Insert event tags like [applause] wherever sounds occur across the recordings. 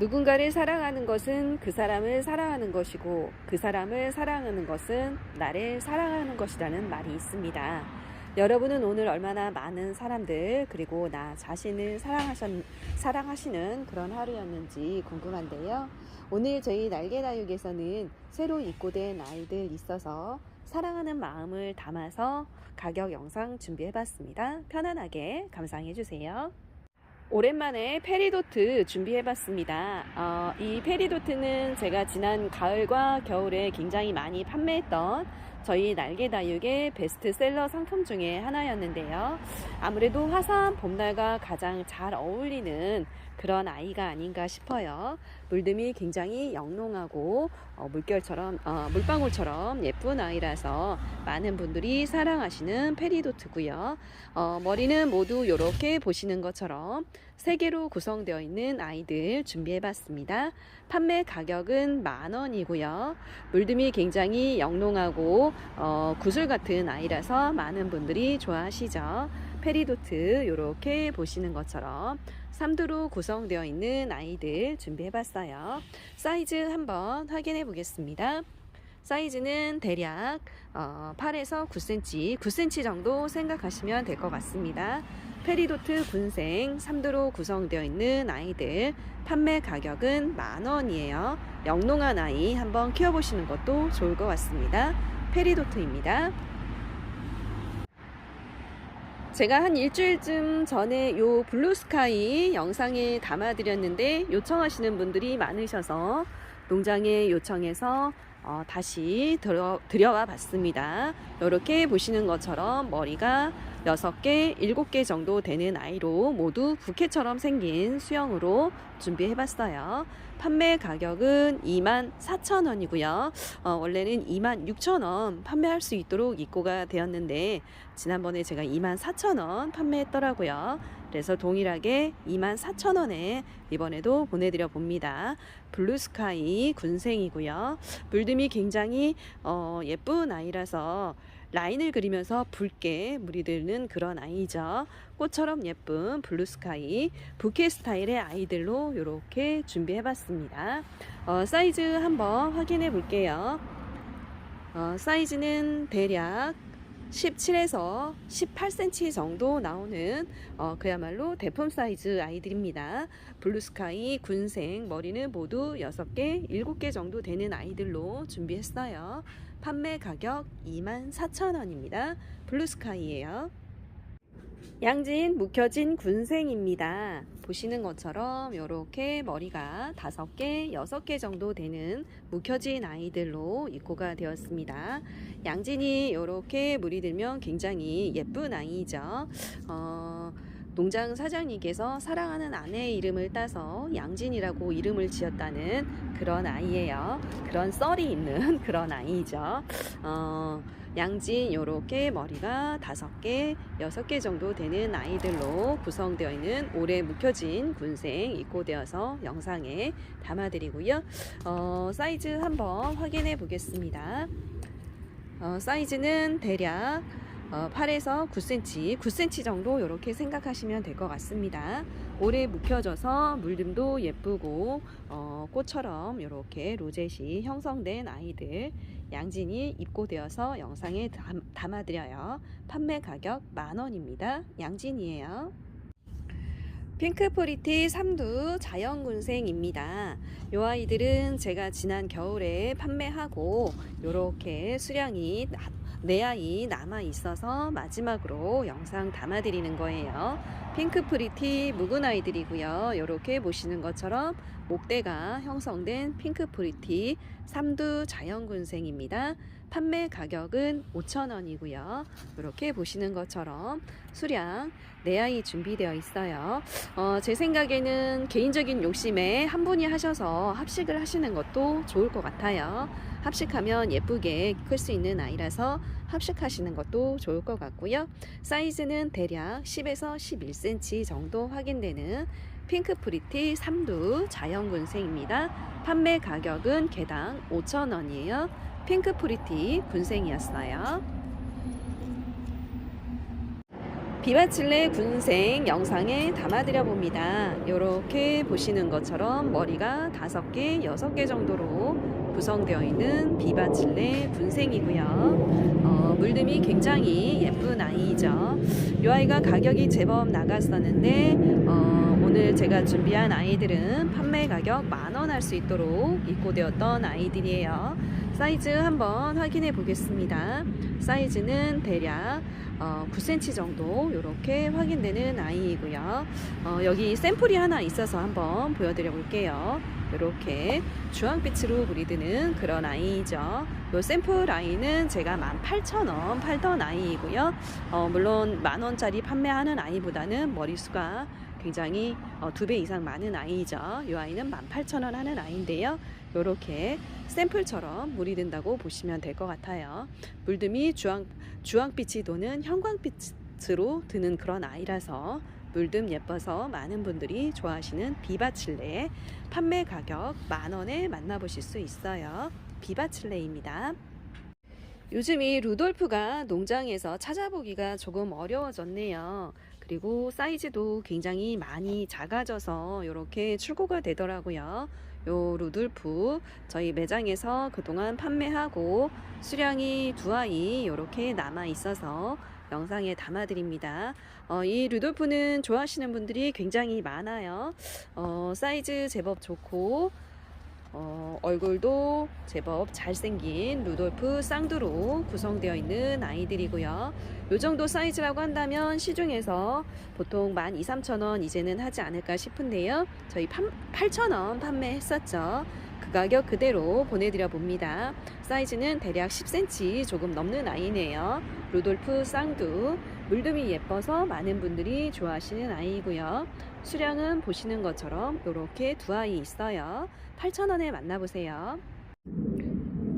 누군가를 사랑하는 것은 그 사람을 사랑하는 것이고 그 사람을 사랑하는 것은 나를 사랑하는 것이라는 말이 있습니다. 여러분은 오늘 얼마나 많은 사람들 그리고 나 자신을 사랑하셨, 사랑하시는 그런 하루였는지 궁금한데요. 오늘 저희 날개다육에서는 새로 입고된 아이들 있어서 사랑하는 마음을 담아서 가격 영상 준비해봤습니다. 편안하게 감상해주세요. 오랜만에 페리도트 준비해봤습니다. 어, 이 페리도트는 제가 지난 가을과 겨울에 굉장히 많이 판매했던 저희 날개다육의 베스트셀러 상품 중에 하나였는데요. 아무래도 화사한 봄날과 가장 잘 어울리는 그런 아이가 아닌가 싶어요. 물듬이 굉장히 영롱하고 어, 물결처럼 어, 물방울처럼 예쁜 아이라서 많은 분들이 사랑하시는 페리도트고요. 어, 머리는 모두 이렇게 보시는 것처럼 세 개로 구성되어 있는 아이들 준비해봤습니다. 판매 가격은 만 원이고요. 물듬이 굉장히 영롱하고 어, 구슬 같은 아이라서 많은 분들이 좋아하시죠. 페리도트 이렇게 보시는 것처럼 3두로 구성되어 있는 아이들 준비해봤어요. 사이즈 한번 확인해 보겠습니다. 사이즈는 대략 어, 8에서 9cm, 9cm 정도 생각하시면 될 것 같습니다. 페리도트 군생 3두로 구성되어 있는 아이들 판매 가격은 만 원이에요. 영롱한 아이 한번 키워보시는 것도 좋을 것 같습니다. 페리도트입니다. 제가 한 일주일쯤 전에 요 블루스카이 영상에 담아 드렸는데 요청하시는 분들이 많으셔서 농장에 요청해서 어, 다시 들어, 들여와 봤습니다. 이렇게 보시는 것처럼 머리가 6개, 7개 정도 되는 아이로 모두 부케처럼 생긴 수영으로 준비해 봤어요. 판매 가격은 24,000원이고요. 어, 원래는 26,000원 판매할 수 있도록 입고가 되었는데 지난번에 제가 24,000원 판매했더라고요. 그래서 동일하게 24,000원에 이번에도 보내드려 봅니다. 블루스카이 군생이고요. 물듬이 굉장히 어, 예쁜 아이라서 라인을 그리면서 붉게 물이 드는 그런 아이죠. 꽃처럼 예쁜 블루스카이 부케 스타일의 아이들로 이렇게 준비해봤습니다. 어, 사이즈 한번 확인해 볼게요. 어, 사이즈는 대략 17에서 18cm 정도 나오는 어, 그야말로 대품 사이즈 아이들입니다. 블루스카이, 군생, 머리는 모두 6개, 7개 정도 되는 아이들로 준비했어요. 판매 가격 24,000원입니다. 블루스카이예요. 양진 묵혀진 군생입니다. 보시는 것처럼 이렇게 머리가 5개, 6개 정도 되는 묵혀진 아이들로 입고가 되었습니다. 양진이 이렇게 물이 들면 굉장히 예쁜 아이죠. 어, 농장 사장님께서 사랑하는 아내의 이름을 따서 양진이라고 이름을 지었다는 그런 아이예요. 그런 썰이 있는 [laughs] 그런 아이죠. 어, 양진 요렇게 머리가 다섯 개, 여섯 개 정도 되는 아이들로 구성되어 있는 올해 묵혀진 군생 입고되어서 영상에 담아드리고요. 어, 사이즈 한번 확인해 보겠습니다. 어, 사이즈는 대략 어, 8에서 9cm, 9cm 정도 이렇게 생각하시면 될 것 같습니다. 오래 묵혀져서 물듬도 예쁘고 어, 꽃처럼 이렇게 로zet이 형성된 아이들 양진이 입고되어서 영상에 담, 담아드려요. 판매 가격 만원입니다. 양진이에요. 핑크프리티 삼두 자연군생입니다. 이 아이들은 제가 지난 겨울에 판매하고 이렇게 수량이 내 아이 남아 있어서 마지막으로 영상 담아 드리는 거예요. 핑크 프리티 묵은 아이들이고요. 이렇게 보시는 것처럼 목대가 형성된 핑크 프리티 삼두 자연군생입니다. 판매 가격은 5,000원이고요. 이렇게 보시는 것처럼 수량 내 아이 준비되어 있어요. 어, 제 생각에는 개인적인 욕심에 한 분이 하셔서 합식을 하시는 것도 좋을 것 같아요. 합식하면 예쁘게 클 수 있는 아이라서 합식하시는 것도 좋을 것 같고요. 사이즈는 대략 10에서 11cm 정도 확인되는 핑크 프리티 3두 자연군생입니다. 판매 가격은 개당 5,000원이에요. 핑크 프리티 군생이었어요. 비바칠레 군생 영상에 담아드려 봅니다. 이렇게 보시는 것처럼 머리가 다섯 개, 여섯 개 정도로 구성되어 있는 비바칠레 군생이고요. 어, 물듬이 굉장히 예쁜 아이죠. 이 아이가 가격이 제법 나갔었는데 어, 오늘 제가 준비한 아이들은 판매 가격 만원 할 수 있도록 입고되었던 아이들이에요. 사이즈 한번 확인해 보겠습니다. 사이즈는 대략 어, 9cm 정도 이렇게 확인되는 아이이고요. 어, 여기 샘플이 하나 있어서 한번 보여드려 볼게요. 이렇게 주황빛으로 무리드는 그런 아이죠. 이 샘플 아이는 제가 18,000원 팔던 아이이고요. 어, 물론 만원짜리 판매하는 아이보다는 머리수가 굉장히 어, 두배 이상 많은 아이죠. 이 아이는 18,000원 하는 아이인데요. 이렇게 샘플처럼 물이 든다고 보시면 될 것 같아요. 물듬이 주황, 주황빛이 도는 형광빛으로 드는 그런 아이라서 물듬 예뻐서 많은 분들이 좋아하시는 비바칠레 판매 가격 만원에 만나보실 수 있어요. 비바칠레입니다. 요즘 이 루돌프가 농장에서 찾아보기가 조금 어려워졌네요. 그리고 사이즈도 굉장히 많이 작아져서 이렇게 출고가 되더라고요. 요 루돌프 저희 매장에서 그동안 판매하고 수량이 두 아이 이렇게 남아 있어서 영상에 담아드립니다. 어, 이 루돌프는 좋아하시는 분들이 굉장히 많아요. 어, 사이즈 제법 좋고 어, 얼굴도 제법 잘생긴 루돌프 쌍두로 구성되어 있는 아이들이고요. 요 정도 사이즈라고 한다면 시중에서 보통 12,000, 13,000원 이제는 하지 않을까 싶은데요. 저희 8,000원 판매했었죠. 그 가격 그대로 보내드려 봅니다. 사이즈는 대략 10cm 조금 넘는 아이네요. 루돌프 쌍두. 물듬이 예뻐서 많은 분들이 좋아하시는 아이고요. 수량은 보시는 것처럼 이렇게 두 아이 있어요. 8,000원에 만나보세요.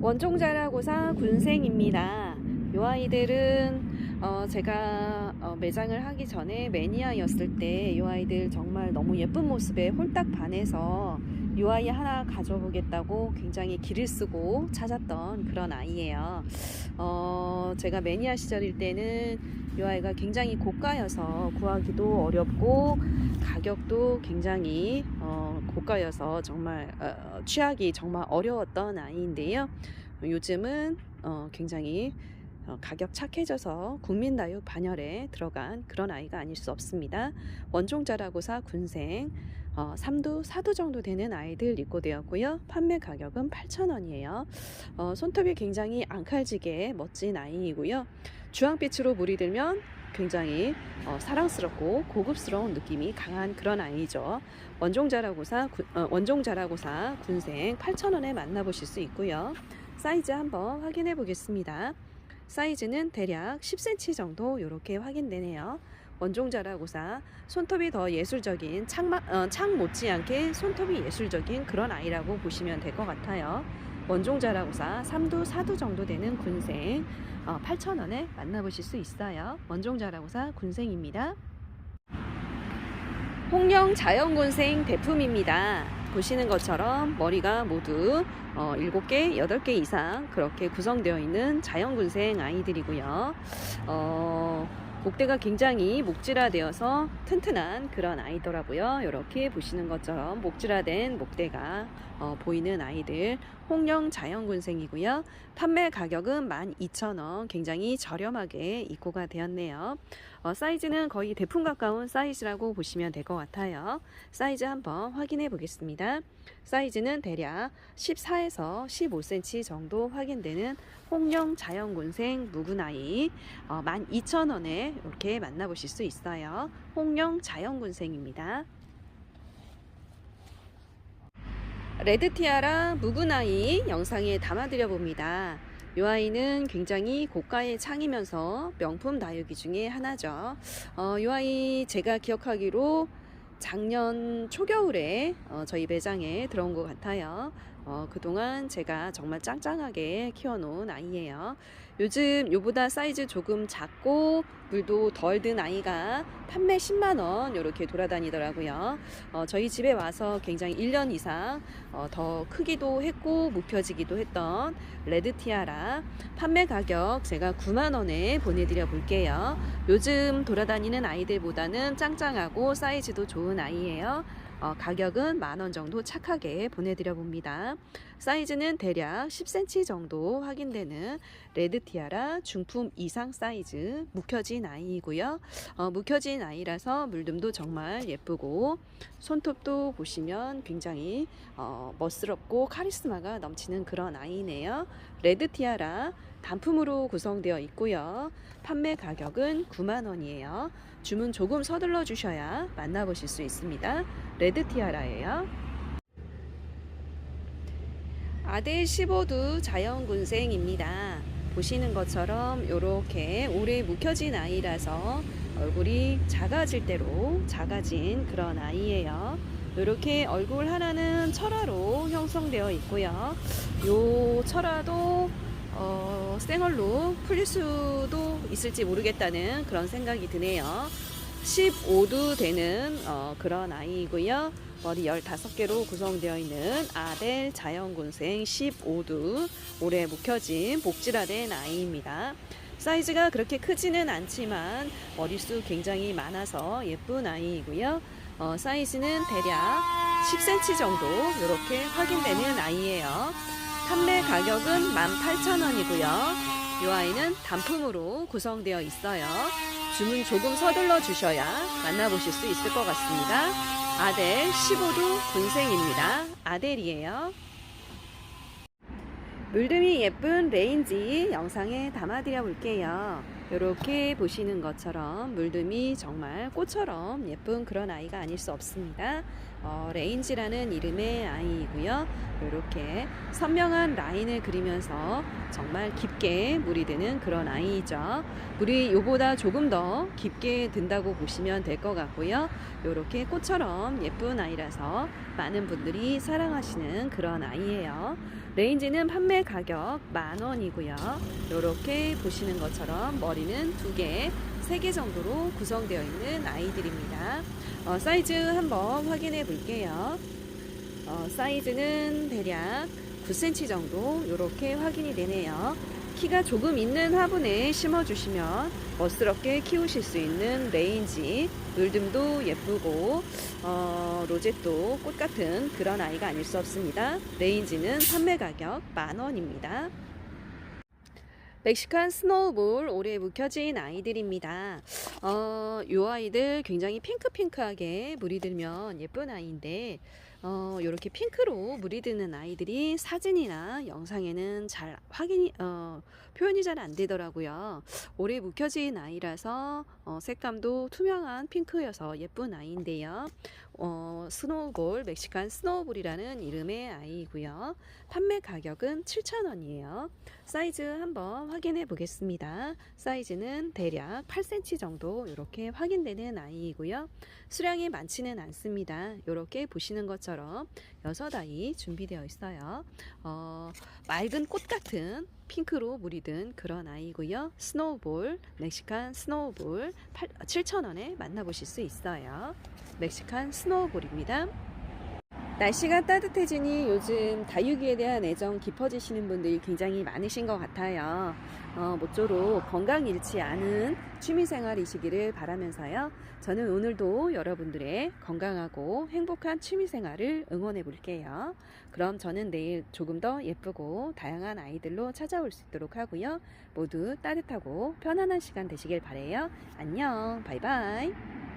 원종자라고사 군생입니다. 이 아이들은 어, 제가 어, 매장을 하기 전에 매니아였을 때 이 아이들 정말 너무 예쁜 모습에 홀딱 반해서 이 아이 하나 가져보겠다고 굉장히 길을 쓰고 찾았던 그런 아이예요. 어, 제가 매니아 시절일 때는 이 아이가 굉장히 고가여서 구하기도 어렵고 가격도 굉장히 어, 고가여서 정말 어, 취하기 정말 어려웠던 아이인데요. 요즘은 어, 굉장히 어, 가격 착해져서 국민다육 반열에 들어간 그런 아이가 아닐 수 없습니다. 원종자라고사 군생 어, 3두, 4두 정도 되는 아이들 입고되었고요. 판매 가격은 8,000원이에요. 어, 손톱이 굉장히 앙칼지게 멋진 아이이고요. 주황빛으로 물이 들면 굉장히 어, 사랑스럽고 고급스러운 느낌이 강한 그런 아이죠. 원종자라고사, 군- 어, 원종자라고사 군생 8,000원에 만나보실 수 있고요. 사이즈 한번 확인해 보겠습니다. 사이즈는 대략 10cm 정도 이렇게 확인되네요. 원종자라고사 손톱이 더 예술적인 창마, 어, 창 못지않게 손톱이 예술적인 그런 아이라고 보시면 될 것 같아요. 원종자라고사 3두, 4두 정도 되는 군생 어, 8,000원에 만나보실 수 있어요. 원종자라고사 군생입니다. 홍령 자연군생 대품입니다. 보시는 것처럼 머리가 모두 어, 7개, 8개 이상 그렇게 구성되어 있는 자연군생 아이들이고요. 어, 목대가 굉장히 목질화되어서 튼튼한 그런 아이더라고요. 이렇게 보시는 것처럼 목질화된 목대가 어, 보이는 아이들 홍령 자연군생이고요. 판매 가격은 12,000원 굉장히 저렴하게 입고가 되었네요. 어, 사이즈는 거의 대품 가까운 사이즈라고 보시면 될 것 같아요. 사이즈 한번 확인해 보겠습니다. 사이즈는 대략 14에서 15cm 정도 확인되는 홍령 자연군생 아이 어, 12,000원에 이렇게 만나보실 수 있어요. 홍령 자연군생입니다. 레드티아라 묵은 아이 영상에 담아드려 봅니다. 이 아이는 굉장히 고가의 창이면서 명품 다육이 중에 하나죠. 어, 이 아이 제가 기억하기로 작년 초겨울에 어, 저희 매장에 들어온 것 같아요. 어, 그동안 제가 정말 짱짱하게 키워놓은 아이예요. 요즘 요보다 사이즈 조금 작고 물도 덜 든 아이가 판매 10만원 이렇게 돌아다니더라고요. 어, 저희 집에 와서 굉장히 1년 이상 어, 더 크기도 했고 무펴지기도 했던 레드 티아라 판매 가격 제가 9만원에 보내드려 볼게요. 요즘 돌아다니는 아이들보다는 짱짱하고 사이즈도 좋은 아이예요. 어, 가격은 만 원 정도 착하게 보내드려 봅니다. 사이즈는 대략 10cm 정도 확인되는 레드 티아라 중품 이상 사이즈 묵혀진 아이이고요. 어, 묵혀진 아이라서 물듬도 정말 예쁘고 손톱도 보시면 굉장히 어, 멋스럽고 카리스마가 넘치는 그런 아이네요. 레드 티아라 단품으로 구성되어 있고요. 판매 가격은 9만 원이에요. 주문 조금 서둘러 주셔야 만나보실 수 있습니다. 레드 티아라예요. 아들 15두 자연군생입니다. 보시는 것처럼 이렇게 오래 묵혀진 아이라서 얼굴이 작아질 대로 작아진 그런 아이예요. 이렇게 얼굴 하나는 철화로 형성되어 있고요. 요 철화도 어, 생얼로 풀릴 수도 있을지 모르겠다는 그런 생각이 드네요. 15두 되는 어, 그런 아이이고요. 머리 15개로 구성되어 있는 아델 자연군생 15두 오래 묵혀진 복질화된 아이입니다. 사이즈가 그렇게 크지는 않지만 머리수 굉장히 많아서 예쁜 아이이고요. 어, 사이즈는 대략 10cm 정도 이렇게 확인되는 아이예요. 판매 가격은 18,000원이고요. 이 아이는 단품으로 구성되어 있어요. 주문 조금 서둘러 주셔야 만나보실 수 있을 것 같습니다. 아델 15두 군생입니다. 아델이에요. 물듬이 예쁜 레인지 영상에 담아드려 볼게요. 이렇게 보시는 것처럼 물듬이 정말 꽃처럼 예쁜 그런 아이가 아닐 수 없습니다. 어, 레인지라는 이름의 아이이고요. 이렇게 선명한 라인을 그리면서 정말 깊게 물이 드는 그런 아이이죠. 물이 요보다 조금 더 깊게 든다고 보시면 될 것 같고요. 이렇게 꽃처럼 예쁜 아이라서 많은 분들이 사랑하시는 그런 아이예요. 레인지는 판매 가격 만 원이고요. 이렇게 보시는 것처럼 머리는 두 개, 세개 정도로 구성되어 있는 아이들입니다. 어, 사이즈 한번 확인해 볼게요. 어, 사이즈는 대략 9cm 정도 이렇게 확인이 되네요. 키가 조금 있는 화분에 심어주시면 멋스럽게 키우실 수 있는 레인지 물듬도 예쁘고 어, 로제또 꽃 같은 그런 아이가 아닐 수 없습니다. 레인지는 판매 가격 만 원입니다. 멕시칸 스노우볼 오래 묵혀진 아이들입니다. 어, 요 아이들 굉장히 핑크핑크하게 물이 들면 예쁜 아이인데 어, 이렇게 핑크로 물이 드는 아이들이 사진이나 영상에는 잘 확인이 어, 표현이 잘 안 되더라고요. 오래 묵혀진 아이라서 어, 색감도 투명한 핑크여서 예쁜 아이인데요. 어, 스노우볼 멕시칸 스노우볼이라는 이름의 아이이고요. 판매 가격은 7,000원이에요. 사이즈 한번 확인해 보겠습니다. 사이즈는 대략 8cm 정도 이렇게 확인되는 아이이고요. 수량이 많지는 않습니다. 이렇게 보시는 것처럼 여섯 아이 준비되어 있어요. 어, 맑은 꽃 같은 핑크로 물이 든 그런 아이고요. 스노우볼, 멕시칸 스노우볼 7,000원에 만나보실 수 있어요. 멕시칸 스노우볼입니다. 날씨가 따뜻해지니 요즘 다육이에 대한 애정 깊어지시는 분들이 굉장히 많으신 것 같아요. 어, 모쪼록 건강 잃지 않은 취미생활이시기를 바라면서요. 저는 오늘도 여러분들의 건강하고 행복한 취미생활을 응원해 볼게요. 그럼 저는 내일 조금 더 예쁘고 다양한 아이들로 찾아올 수 있도록 하고요. 모두 따뜻하고 편안한 시간 되시길 바래요. 안녕, 바이바이.